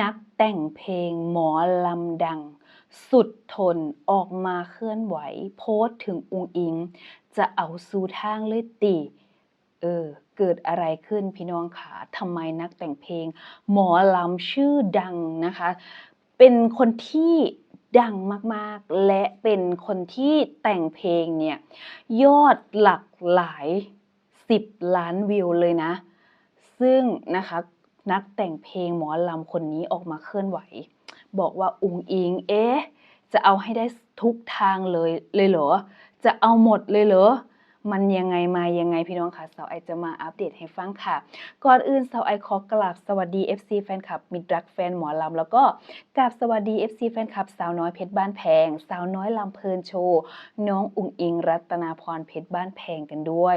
นักแต่งเพลงหมอลำดัง สุดทนออกมาเคลื่อนไหว โพสต์ถึงอุงอิง จะเอาสู่ทางเลยติเออ เกิดอะไรขึ้นพี่น้องคะทำไมนักแต่งเพลง หมอลำชื่อดังนะคะ เป็นคนที่ดังมากๆ และเป็นคนที่แต่งเพลงเนี่ย ยอดหลักหลาย 10 ล้านวิวเลยนะ ซึ่งนะคะ นักแต่งเพลงหมอลำคนนี้ออกมาเคลื่อนไหว บอกว่าอุงอิง เอ๊ะ จะเอาให้ได้ทุกทางเลยเลยเหรอ จะเอาหมดเลยเหรอมันยังไงมายังไงพี่น้องคะสาวไอจะมาอัปเดตให้ฟังค่ะ ก่อนอื่นสาวไอขอกราบสวัสดี FC แฟนคลับมิตรรักแฟนหมอลำแล้วก็กราบสวัสดี FC แฟนคลับสาวน้อยเพชรบ้านแพง สาวน้อยลำเพลินโชว์น้องอุงอิงรัตนาพรเพชรบ้านแพงกันด้วย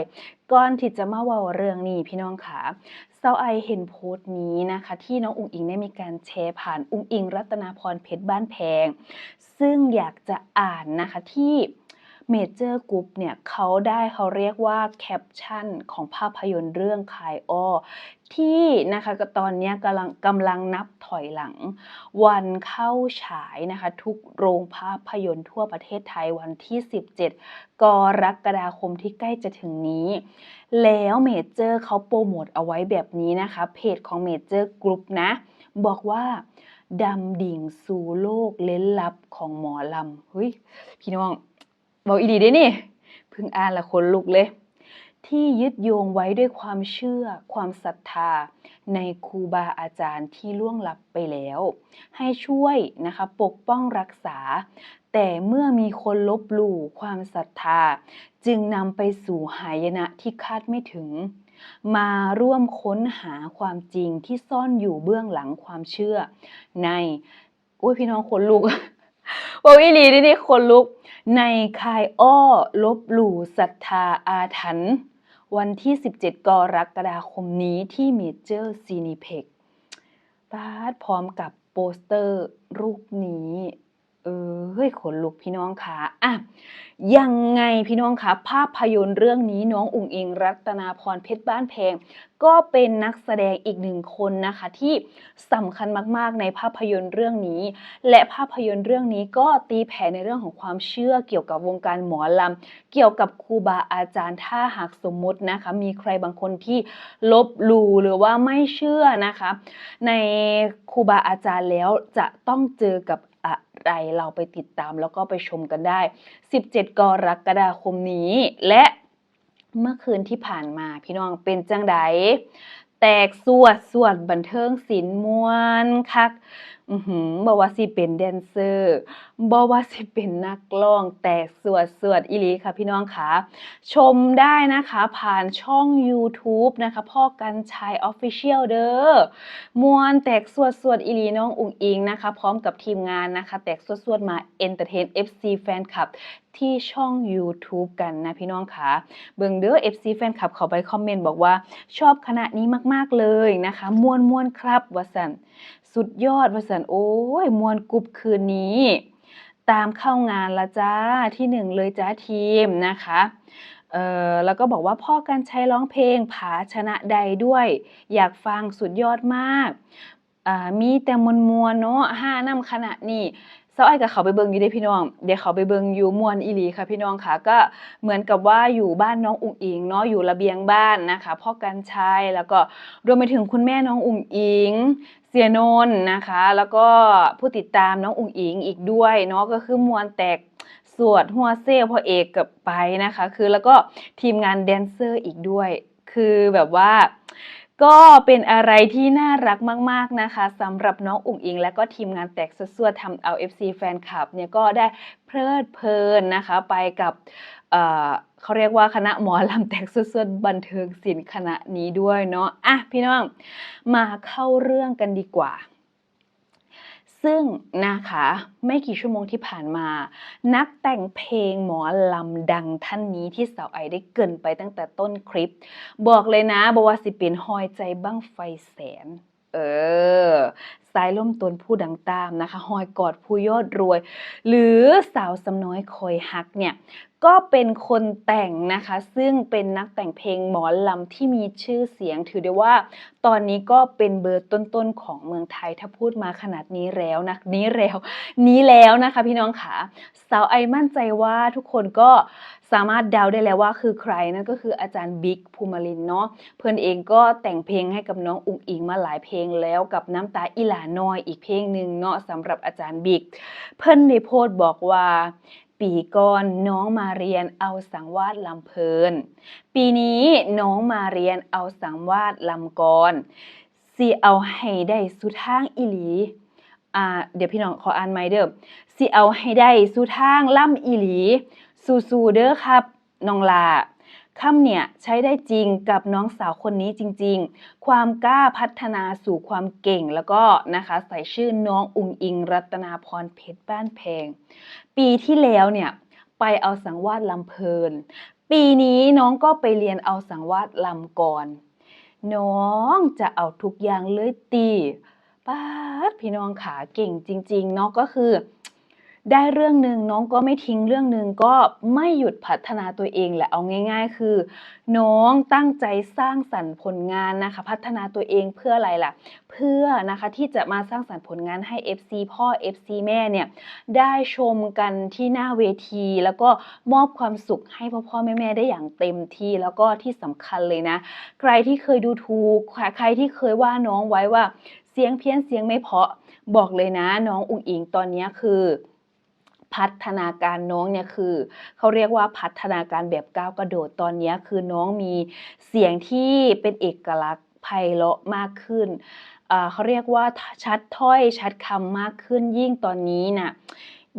ก่อนที่จะมาว่าเรื่องนี้พี่น้องค่ะ เซาไอเห็นโพสต์นี้นะคะ ที่น้องอุงอิงได้มีการแชร์ผ่านอุงอิง รัตนาพรเพชรบ้านแพง ซึ่งอยากจะอ่านนะคะที่ เมเจอร์กรุ๊ปเนี่ยเขาได้เขาเรียกว่าแคปชั่นของภาพยนตร์เรื่องคายอ้อที่นะคะก็ตอนนี้กำลังกำลังนับถอยหลัง วันเข้าฉายนะคะทุกโรงภาพยนตร์ทั่วประเทศไทยวันที่ 17 กรกฎาคมที่ใกล้จะถึงนี้ แล้วเมเจอร์เขาโปรโมทเอาไว้แบบนี้นะคะ เพจของเมเจอร์กรุ๊ปนะ บอกว่าดำดิ่งสู่โลกเล้นลับของหมอลำเฮ้ยพี่น้อง บอกอีดีได้นี่เพิ่งอ่านละคนลุกเลย ที่ยึดโยงไว้ด้วยความเชื่อ ความศรัทธา ในครูบาอาจารย์ที่ล่วงลับไปแล้ว ให้ช่วยนะคะปกป้องรักษา แต่เมื่อมีคนลบหลู่ความศรัทธา จึงนำไปสู่หายนะที่คาดไม่ถึง มาร่วมค้นหาความจริงที่ซ่อนอยู่เบื้องหลังความเชื่อ ในอุ้ยพี่น้องคนลุก วาวิลีนี่นี่คนลุก ในคายอ้อ ลบหลู่ศรัทธาอาถรรพ์วันที่ 17 กรกฎาคมนี้ที่เมเจอร์ซีนิเพ็กปาดพร้อมกับโปสเตอร์รูปนี้ เออเฮ้ยขนลุกพี่น้องคะอะยังไงพี่น้องคะภาพยนตร์เรื่องนี้น้องอุ๋งอิง รัตนาพรเพชรบ้านแพงก็เป็นนักแสดงอีกหนึ่งคนนะคะที่สำคัญมากๆในภาพยนตร์เรื่องนี้ และภาพยนตร์เรื่องนี้ก็ตีแผ่ในเรื่องของความเชื่อเกี่ยวกับวงการหมอลำเกี่ยวกับครูบาอาจารย์ถ้าหากสมมตินะคะ มีใครบางคนที่ลบลู่หรือว่าไม่เชื่อนะคะ ในครูบาอาจารย์แล้วจะต้องเจอกับ ไรเราไปติดตามแล้วก็ไปชมกันได้ 17 กรกฎาคมนี้ และเมื่อคืนที่ผ่านมาพี่น้องเป็นจังไดแตกสวดสวดบันเทิงศิลป์มวนคักอือหือบอกว่าสิเป็นแดนเซอร์บอกว่าสิเป็นนักร้องแตกสวดสวดอีหลีค่ะพี่น้องค่ะ ชมได้นะคะผ่านช่อง YouTube นะคะ พ่อกันชัย Official เด้อมวนแตกสวดสวดอีหลีน้องอุ๋งอิงนะคะ พร้อมกับทีมงานนะคะ แตกสวดสวดมา Entertain FC Fan Club ที่ช่อง YouTube กันนะพี่น้องค่ะ เบิ่งเด้อ FC Fan Club เขาไปคอมเมนต์บอกว่าชอบคณะนี้มากๆเลยนะคะมวนมวนครับวสัน สุดยอดวสันโอ้ยมวนกรุบคืนนี้ ตามเข้างานละจ้าที่หนึ่งเลยจ้าทีมนะคะเออแล้วก็บอกว่าพ่อการใช้ร้องเพลงผาชนะใดด้วย อยากฟังสุดยอดมากอ่ามีแต่มวลมวลเนาะห้านำขณะนี้เซาไอ้กับเขาไปเบิงอยู่ได้พี่น้อง เดี๋ยวเขาไปเบิงอยู่มวนอีหลีค่ะพี่น้องค่ะก็เหมือนกับว่าอยู่บ้านน้องอุ๋งอิงเนาะอยู่ระเบียงบ้านนะคะพ่อกันชัยแล้วก็รวมไปถึงคุณแม่น้องอุ๋งอิง เสียนนนะคะ แล้วก็ผู้ติดตามน้องอุ๋งอิงอีกด้วยเนาะก็คือมวลแตกสวดหัวเซลพอเอกกับไปนะคะ คือแล้วก็ทีมงานแดนเซอร์อีกด้วย คือแบบว่าก็เป็นอะไรที่น่ารักมาก ๆ นะคะสำหรับน้องอุ๋งอิง และก็ทีมงานแตกสวดทำเอา FC แฟนคลับเนี่ยก็ได้เพลิดเพลินนะคะ ไปกับ เขาเรียกว่าคณะหมอลำแตกสวดๆบันเทิงศิลป์คณะนี้ด้วยเนาะอะพี่น้องมาเข้าเรื่องกันดีกว่า ซึ่งนะคะไม่กี่ชั่วโมงที่ผ่านมา นักแต่งเพลงหมอลำดังท่านนี้ที่สาวไอได้เกินไปตั้งแต่ต้นคลิป บอกเลยนะบอกว่าสิเป็นหอยใจบ้างไฟแสน เออสายล่มตนผู้ดังตามนะคะหอยกอดผู้ยอดรวย หรือสาวสำน้อยคอยฮักเนี่ย ก็เป็นคนแต่งนะคะ ซึ่งเป็นนักแต่งเพลงหมอลำที่มีชื่อเสียง ถือได้ว่า ตอนนี้ก็เป็นเบอร์ต้นๆของเมืองไทยถ้าพูดมาขนาดนี้แล้วนะนี้แล้วนี้แล้วนะคะ พี่น้องค่ะสาวไอมั่นใจว่าทุกคนก็สามารถเดาได้แล้วว่าคือใครนั่นก็คืออาจารย์บิ๊กภูมิลินเนาะเพื่อนเองก็แต่งเพลงให้กับน้องอุ๋งอิงมาหลายเพลงแล้วกับน้ำตาอิหลาน้อยอีกเพลงหนึ่งเนาะสำหรับอาจารย์บิ๊กเพื่อนในโพสต์บอกว่า ปีก่อนน้องมาเรียนเอาสังวาสลำเพลิน ปีนี้น้องมาเรียนเอาสังวาสลำกรสิเอาให้ได้สุดทางอีหลีอ่าเดี๋ยวพี่น้องขออ่านใหม่เด้อสิเอาให้ได้สุดทางล่ำอีหลี สู้ๆเด้อครับน้องลา คำเนี่ยใช้ได้จริงกับน้องสาวคนนี้จริง ๆ ความกล้าพัฒนาสู่ความเก่งแล้วก็นะคะใส่ชื่อน้องอุงอิง รัตนาพรเพชรบ้านแพง ปีที่แล้วเนี่ยไปเอาสังวาดลำเพลิน ปีนี้น้องก็ไปเรียนเอาสังวาดลำก่อน น้องจะเอาทุกอย่างเลยตีป้าพี่น้องขาเก่งจริงๆเนาะก็คือ ได้เรื่องหนึ่งน้องก็ไม่ทิ้งเรื่องหนึ่งก็ไม่หยุดพัฒนาตัวเองแหละเอาง่าย ๆ คือ น้องตั้งใจสร้างสรรค์ผลงานนะคะ พัฒนาตัวเองเพื่ออะไรล่ะ เพื่อนะคะที่จะมาสร้างสรรค์ผลงานให้ FC พ่อ FC แม่เนี่ยได้ชมกันที่หน้าเวที แล้วก็มอบความสุขให้พ่อพ่อแม่แม่ได้อย่างเต็มที่แล้วก็ที่สำคัญเลยนะ ใครที่เคยดูถูกใครที่เคยว่าน้องไว้ว่าเสียงเพี้ยนเสียงไม่เพาะบอกเลยนะ น้องอุ๋งอิงตอนนี้คือ พัฒนาการน้องเนี่ยคือเขาเรียกว่าพัฒนาการแบบก้าวกระโดดตอนนี้คือน้องมีเสียงที่เป็นเอกลักษณ์ไพเราะมากขึ้นเขาเรียกว่าชัดถ้อยชัดคำมากขึ้นยิ่งตอนนี้น่ะ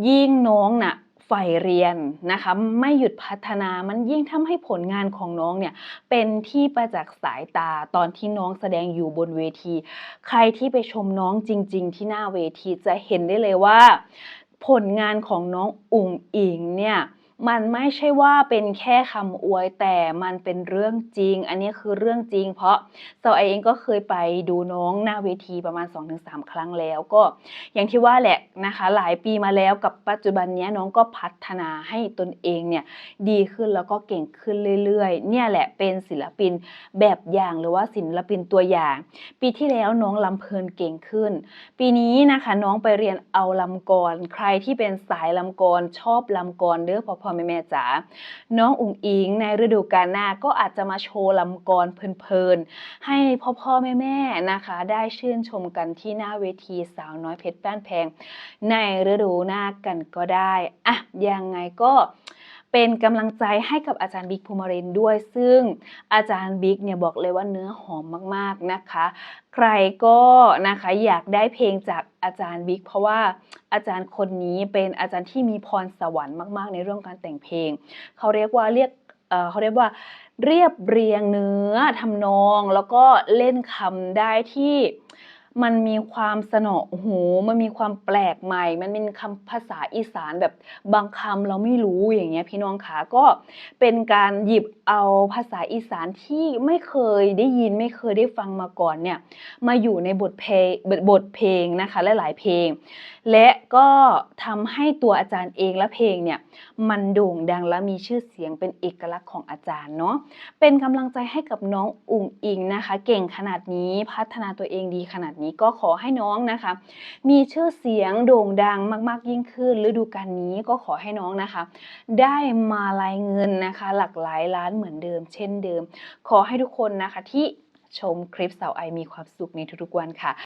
ยิ่งน้องน่ะใฝ่เรียนนะคะไม่หยุดพัฒนามันยิ่งทำให้ผลงานของน้องเนี่ยเป็นที่ประจักษ์สายตาตอนที่น้องแสดงอยู่บนเวที ใครที่ไปชมน้องจริง ๆ ที่หน้าเวทีจะเห็นได้เลยว่า ผลงานของน้องอุ๋งอิงเนี่ย มันไม่ใช่ว่าเป็นแค่คำอวยแต่มันเป็นเรื่องจริง อันนี้คือเรื่องจริง เพราะสาวเองก็เคยไปดูน้องหน้าเวทีประมาณ 2-3 ครั้งแล้วก็ อย่างที่ว่าแหละนะคะ หลายปีมาแล้วกับปัจจุบันนี้น้องก็พัฒนาให้ตนเองเนี่ยดีขึ้นแล้วก็เก่งขึ้นเรื่อยๆ เนี่ยแหละเป็นศิลปินแบบอย่างหรือว่าศิลปินตัวอย่าง ปีที่แล้วน้องลำเพลินเก่งขึ้น ปีนี้นะคะน้องไปเรียนเอาลำกร ใครที่เป็นสายลำกรชอบลำกรเด้อพอพ่อแม่แม่จ๋าน้องอุ๋งอิงในฤดูกาลหน้าก็อาจจะมาโชว์ลำกรเพลินๆ ให้พ่อพ่อแม่แม่นะคะ ได้ชื่นชมกันที่หน้าเวทีสาวน้อยเพชรแป้นแพง ในฤดูหน้ากันก็ได้อะยังไงก็ เป็นกำลังใจให้กับอาจารย์บิ๊กภูมิรินด้วย ซึ่งอาจารย์บิ๊กเนี่ยบอกเลยว่าเนื้อหอมมากๆนะคะ ใครก็นะคะอยากได้เพลงจากอาจารย์บิ๊กเพราะว่าอาจารย์คนนี้เป็นอาจารย์ที่มีพรสวรรค์มาก ๆ ในเรื่องการแต่งเพลง เขาเรียกว่าเรียกเเขาเรียกว่าเรียบเรียงเนื้อทำนอง แล้วก็เล่นคำได้ที่ มันมีความสนอหู มันมีความแปลกใหม่ มันเป็นคำภาษาอีสานแบบบางคำเราไม่รู้อย่างเงี้ยพี่น้องคะก็เป็นการหยิบเอาภาษาอีสานที่ไม่เคยได้ยินไม่เคยได้ฟังมาก่อนเนี่ยมาอยู่ในบทเพลงบทเพลงนะคะหลายๆเพลง และก็ทำให้ตัวอาจารย์เองและเพลงเนี่ยมันโด่งดังและมีชื่อเสียงเป็นเอกลักษณ์ของอาจารย์เนาะเป็นกำลังใจให้กับน้องอุ๋งอิงนะคะ เก่งขนาดนี้พัฒนาตัวเองดีขนาดนี้นี้ก็ขอให้น้องนะคะ มีชื่อเสียงโด่งดังมาก ๆ ยิ่งขึ้นฤดูกาลนี้ก็ขอให้น้องนะคะ ได้มาลายเงินนะคะ หลักหลายล้านเหมือนเดิม เช่นเดิม ขอให้ทุกคนนะคะที่ชมคลิปสาวไอมีความสุขในทุกๆวันค่ะ